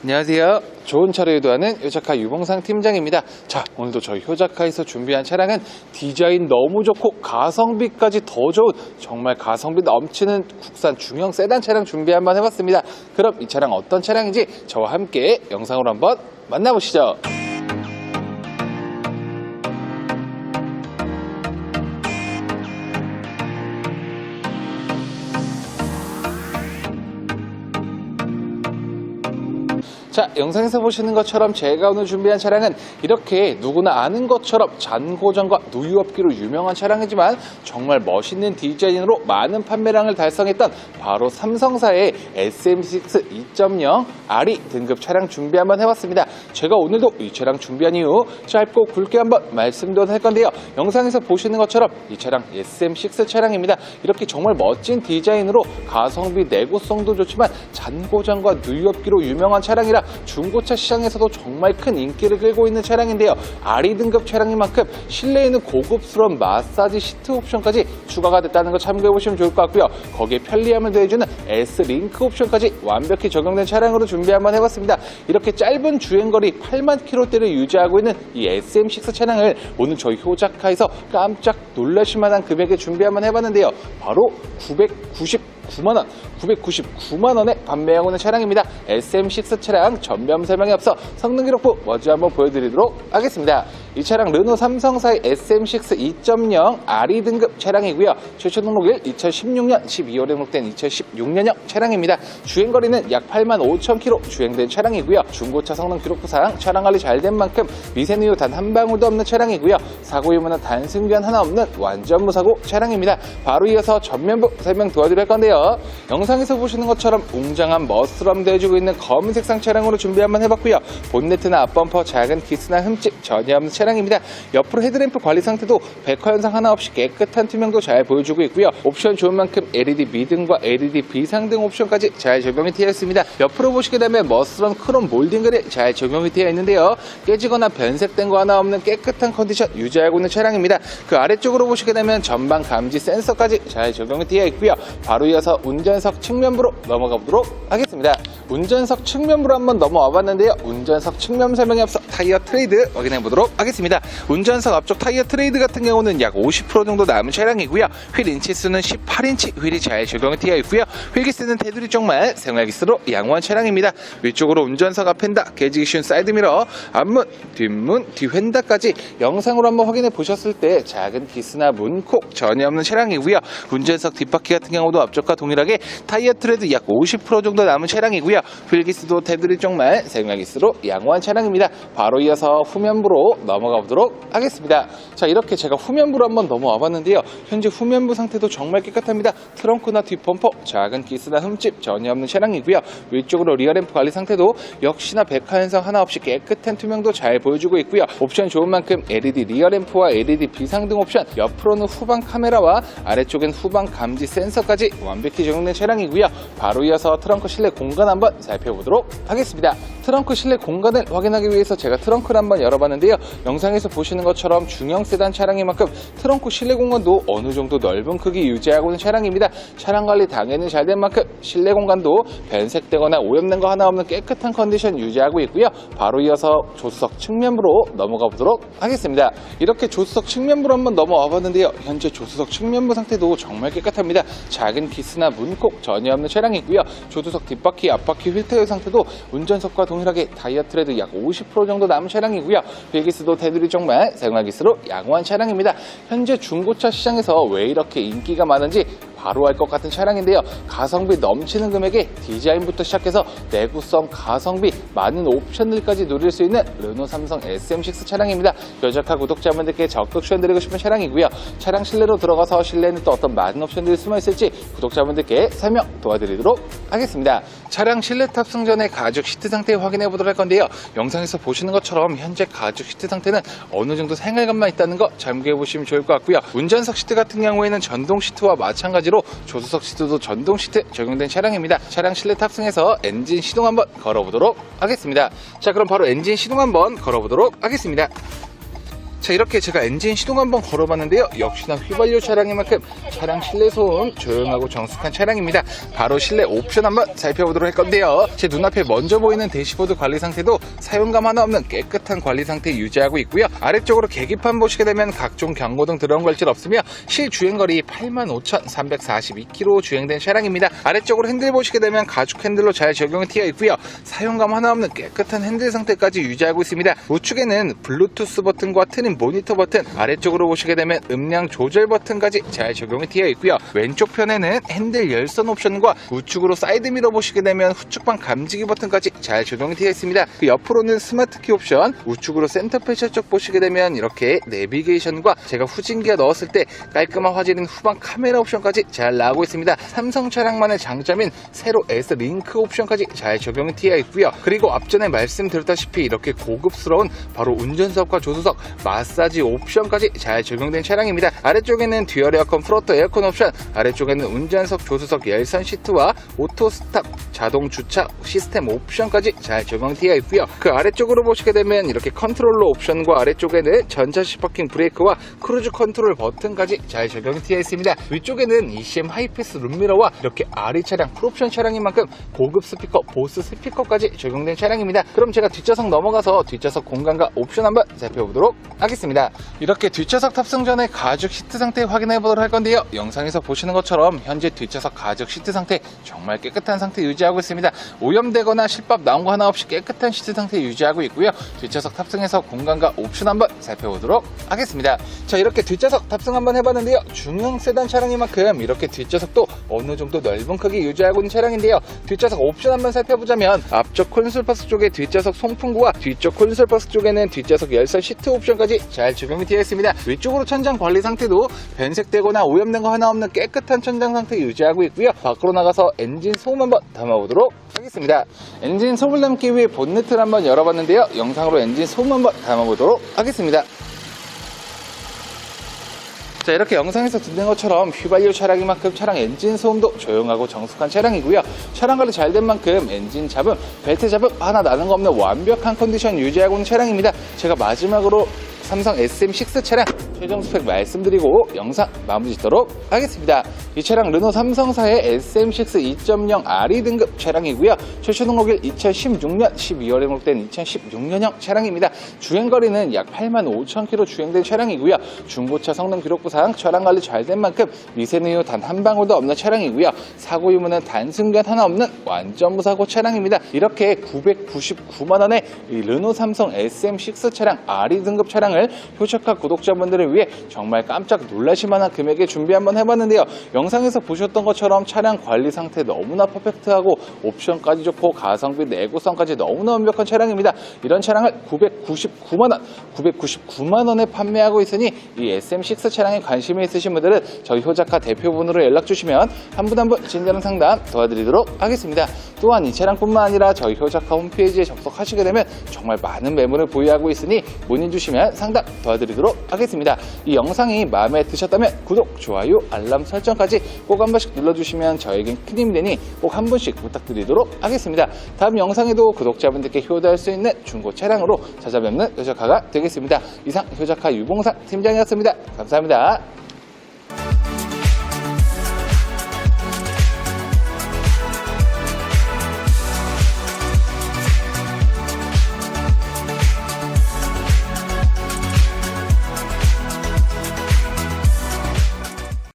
안녕하세요. 좋은 차를 유도하는 효자카 유봉상 팀장입니다. 자, 오늘도 저희 효자카에서 준비한 차량은 디자인 너무 좋고 가성비까지 더 좋은 정말 가성비 넘치는 국산 중형 세단 차량 준비 한번 해봤습니다. 그럼 이 차량 어떤 차량인지 저와 함께 영상으로 한번 만나보시죠. 자, 영상에서 보시는 것처럼 제가 오늘 준비한 차량은 이렇게 누구나 아는 것처럼 잔고정과 누유업기로 유명한 차량이지만 정말 멋있는 디자인으로 많은 판매량을 달성했던 바로 삼성사의 SM6 2.0 RE 등급 차량 준비 한번 해봤습니다. 제가 오늘도 이 차량 준비한 이후 짧고 굵게 한번 말씀도 할 건데요. 영상에서 보시는 것처럼 이 차량 SM6 차량입니다. 이렇게 정말 멋진 디자인으로 가성비 내구성도 좋지만 잔고장과 누유업기로 유명한 차량이라 중고차 시장에서도 정말 큰 인기를 끌고 있는 차량인데요. RE 등급 차량인 만큼 실내에는 고급스러운 마사지 시트 옵션까지 추가가 됐다는 걸 참고해 보시면 좋을 것 같고요. 거기에 편리함을 더해주는 S 링크 옵션까지 완벽히 적용된 차량으로 준비 한번 해봤습니다. 이렇게 짧은 주행거리 8만 킬로대를 유지하고 있는 이 SM6 차량을 오늘 저희 효자카에서 깜짝 놀라실 만한 금액에 준비 한번 해봤는데요. 바로 999만원, 999만원에 판매하고 있는 차량입니다. SM6 차량 전면 설명에 앞서 성능 기록부 먼저 한번 보여드리도록 하겠습니다. 이 차량 르노 삼성사의 SM6 2.0 RE 등급 차량이고요. 최초 등록일 2016년 12월에 등록된 2016년형 차량입니다. 주행거리는 약 8만 5천 킬로 주행된 차량이고요. 중고차 성능 기록부상 차량 관리 잘 된 만큼 미세누유 단 한 방울도 없는 차량이고요. 사고 유무는 교환 하나 없는 완전 무사고 차량입니다. 바로 이어서 전면부 설명 도와드릴 건데요. 영상에서 보시는 것처럼 웅장한 머스럼 대해주고 있는 검은 색상 차량으로 준비 한번 해봤고요. 본네트나 앞범퍼 작은 기스나 흠집 전혀 없는 차량입니다. 옆으로 헤드램프 관리 상태도 백화 현상 하나 없이 깨끗한 투명도 잘 보여주고 있고요. 옵션 좋은 만큼 LED 미등과 LED 비상등 옵션까지 잘 적용이 되어 있습니다. 옆으로 보시게 되면 머스런 크롬 몰딩글이 잘 적용이 되어 있는데요. 깨지거나 변색된 거 하나 없는 깨끗한 컨디션 유지하고 있는 차량입니다. 그 아래쪽으로 보시게 되면 전방 감지 센서까지 잘 적용이 되어 있고요. 바로 이어서 운전석 측면부로 넘어가 보도록 하겠습니다. 운전석 측면부로 한번 넘어와 봤는데요. 운전석 측면 설명에 앞서 타이어 트레이드 확인해 보도록 하겠습니다. 운전석 앞쪽 타이어 트레이드 같은 경우는 약 50% 정도 남은 차량이고요. 휠 인치 수는 18인치 휠이 잘 적용이 되어 있고요. 휠기스는 테두리 쪽만 생활기스로 양호한 차량입니다. 위쪽으로 운전석 앞엔다, 깨지기 쉬운 사이드미러, 앞문, 뒷문, 뒤휀다까지 영상으로 한번 확인해 보셨을 때 작은 기스나 문콕 전혀 없는 차량이고요. 운전석 뒷바퀴 같은 경우도 앞쪽과 동일하게 타이어 트레드 약 50% 정도 남은 차량이고요. 휠기스도 테두리 쪽만 생활기스로 양호한 차량입니다. 바로 이어서 후면부로 넘 어가 보도록 하겠습니다. 자 이렇게 제가 후면부로 한번 넘어와 봤는데요. 현재 후면부 상태도 정말 깨끗합니다. 트렁크나 뒷범퍼 작은 기스나 흠집 전혀 없는 차량이고요. 위쪽으로 리어램프 관리 상태도 역시나 백화 현상 하나 없이 깨끗한 투명도 잘 보여주고 있고요. 옵션 좋은 만큼 LED 리어램프와 LED 비상등 옵션, 옆으로는 후방 카메라와 아래쪽엔 후방 감지 센서까지 완벽히 적용된 차량이고요. 바로 이어서 트렁크 실내 공간 한번 살펴보도록 하겠습니다. 트렁크 실내 공간을 확인하기 위해서 제가 트렁크를 한번 열어봤는데요. 영상에서 보시는 것처럼 중형 세단 차량인 만큼 트렁크 실내 공간도 어느 정도 넓은 크기 유지하고 있는 차량입니다. 차량 관리 당연히 잘 된 만큼 실내 공간도 변색되거나 오염된 거 하나 없는 깨끗한 컨디션 유지하고 있고요. 바로 이어서 조수석 측면부로 넘어가 보도록 하겠습니다. 이렇게 조수석 측면부로 한번 넘어와 봤는데요. 현재 조수석 측면부 상태도 정말 깨끗합니다. 작은 기스나 문콕 전혀 없는 차량이고요. 조수석 뒷바퀴, 앞바퀴 휠 타이어 상태도 운전석과 동일하게 타이어 트레드 약 50% 정도 남은 차량이고요. 휠기스도 테두리 정말 생활기스로 양호한 차량입니다. 현재 중고차 시장에서 왜 이렇게 인기가 많은지 바로 알 것 같은 차량인데요. 가성비 넘치는 금액에 디자인부터 시작해서 내구성, 가성비, 많은 옵션들까지 누릴 수 있는 르노 삼성 SM6 차량입니다. 여자카 구독자분들께 적극 추천드리고 싶은 차량이고요. 차량 실내로 들어가서 실내에는 또 어떤 많은 옵션들이 숨어 있을지 구독자분들께 설명 도와드리도록 하겠습니다. 차량 실내 탑승 전에 가죽 시트 상태 확인해 보도록 할 건데요. 영상에서 보시는 것처럼 현재 가죽 시트 상태는 어느 정도 생활감만 있다는 거 참고해 보시면 좋을 것 같고요. 운전석 시트 같은 경우에는 전동 시트와 마찬가지 로 조수석 시트도 전동 시트 적용된 차량입니다. 차량 실내 탑승해서 엔진 시동 한번 걸어보도록 하겠습니다. 자, 그럼 바로 엔진 시동 한번 걸어보도록 하겠습니다. 자 이렇게 제가 엔진 시동 한번 걸어봤는데요. 역시나 휘발유 차량인 만큼 차량 실내 소음 조용하고 정숙한 차량입니다. 바로 실내 옵션 한번 살펴보도록 할 건데요. 제 눈앞에 먼저 보이는 대시보드 관리 상태도 사용감 하나 없는 깨끗한 관리 상태 유지하고 있고요. 아래쪽으로 계기판 보시게 되면 각종 경고등 들어온 걸질 없으며 실주행거리 85,342km 주행된 차량입니다. 아래쪽으로 핸들 보시게 되면 가죽 핸들로 잘 적용이 되어 있고요. 사용감 하나 없는 깨끗한 핸들 상태까지 유지하고 있습니다. 우측에는 블루투스 버튼과 트림 모니터 버튼 아래쪽으로 보시게 되면 음량 조절 버튼까지 잘 적용이 되어 있고요. 왼쪽 편에는 핸들 열선 옵션과 우측으로 사이드 미러 보시게 되면 후측방 감지기 버튼까지 잘 적용이 되어 있습니다. 그 옆으로는 스마트 키 옵션 우측으로 센터 패셔 쪽 보시게 되면 이렇게 내비게이션과 제가 후진기어 넣었을 때 깔끔한 화질인 후방 카메라 옵션까지 잘 나오고 있습니다. 삼성 차량만의 장점인 세로 S 링크 옵션까지 잘 적용이 되어 있고요. 그리고 앞전에 말씀드렸다시피 이렇게 고급스러운 바로 운전석과 조수석 마 사지 옵션까지 잘 적용된 차량입니다. 아래쪽에는 듀얼 에어컨 프로토 에어컨 옵션 아래쪽에는 운전석 조수석 열선 시트와 오토 스탑 자동 주차 시스템 옵션까지 잘 적용되어 있고요. 그 아래쪽으로 보시게 되면 이렇게 컨트롤러 옵션과 아래쪽에는 전자식 파킹 브레이크와 크루즈 컨트롤 버튼까지 잘 적용이 되어 있습니다. 위쪽에는 ECM 하이패스 룸미러와 이렇게 RE 차량 풀옵션 차량인 만큼 고급 스피커 보스 스피커까지 적용된 차량입니다. 그럼 제가 뒷좌석 넘어가서 뒷좌석 공간과 옵션 한번 살펴보도록 하겠습니다. 이렇게 뒷좌석 탑승 전에 가죽 시트 상태 확인해 보도록 할 건데요. 영상에서 보시는 것처럼 현재 뒷좌석 가죽 시트 상태 정말 깨끗한 상태 유지하고 있습니다. 오염되거나 실밥 나온 거 하나 없이 깨끗한 시트 상태 유지하고 있고요. 뒷좌석 탑승해서 공간과 옵션 한번 살펴보도록 하겠습니다. 자 이렇게 뒷좌석 탑승 한번 해봤는데요. 중형 세단 차량인 만큼 이렇게 뒷좌석도 어느 정도 넓은 크기 유지하고 있는 차량인데요. 뒷좌석 옵션 한번 살펴보자면 앞쪽 콘솔 박스 쪽에 뒷좌석 송풍구와 뒤쪽 콘솔 박스 쪽에는 뒷좌석 열선 시트 옵션까지 잘 적용이 되어 있습니다. 위쪽으로 천장 관리 상태도 변색되거나 오염된 거 하나 없는 깨끗한 천장 상태 유지하고 있고요. 밖으로 나가서 엔진 소음 한번 담아 보도록 하겠습니다. 엔진 소음을 담기 위해 본네트를 한번 열어봤는데요. 영상으로 엔진 소음 한번 담아보도록 하겠습니다. 자 이렇게 영상에서 듣는 것처럼 휘발유 차량인 만큼 차량 엔진 소음도 조용하고 정숙한 차량이고요. 차량 관리 잘 된 만큼 엔진 잡음, 벨트 잡음 하나 나는 거 없는 완벽한 컨디션 유지하고 있는 차량입니다. 제가 마지막으로 삼성 SM6 차량 최종 스펙 말씀드리고 영상 마무리 짓도록 하겠습니다. 이 차량 르노 삼성사의 SM6 2.0 RE 등급 차량이고요. 최초 등록일 2016년 12월에 등록된 2016년형 차량입니다. 주행거리는 약 8만 5천 킬로 주행된 차량이고요. 중고차 성능 기록부상 차량 관리 잘 된 만큼 미세누유 단 한 방울도 없는 차량이고요. 사고 유무는 단순간 하나 없는 완전 무사고 차량입니다. 이렇게 999만 원의 이 르노 삼성 SM6 차량 RE 등급 차량을 효적화 구독자분들을 위해 정말 깜짝 놀라실 만한 금액에 준비 한번 해봤는데요. 영상에서 보셨던 것처럼 차량 관리 상태 너무나 퍼펙트하고 옵션까지 좋고 가성비 내구성까지 너무나 완벽한 차량입니다. 이런 차량을 999만 원, 999만 원에 판매하고 있으니 이 SM6 차량에 관심이 있으신 분들은 저희 효자카 대표분으로 연락 주시면 한 분 한분 친절한 상담 도와드리도록 하겠습니다. 또한 이 차량뿐만 아니라 저희 효자카 홈페이지에 접속하시게 되면 정말 많은 매물을 보유하고 있으니 문의 주시면 상담 도와드리도록 하겠습니다. 이 영상이 마음에 드셨다면 구독, 좋아요, 알람 설정까지 꼭 한 번씩 눌러주시면 저에겐 큰 힘이 되니 꼭한 분씩 부탁드리도록 하겠습니다. 다음 영상에도 구독자분들께 효도할 수 있는 중고 차량으로 찾아뵙는 효자카가 되겠습니다. 이상 효자카 유봉상 팀장이었습니다. 감사합니다.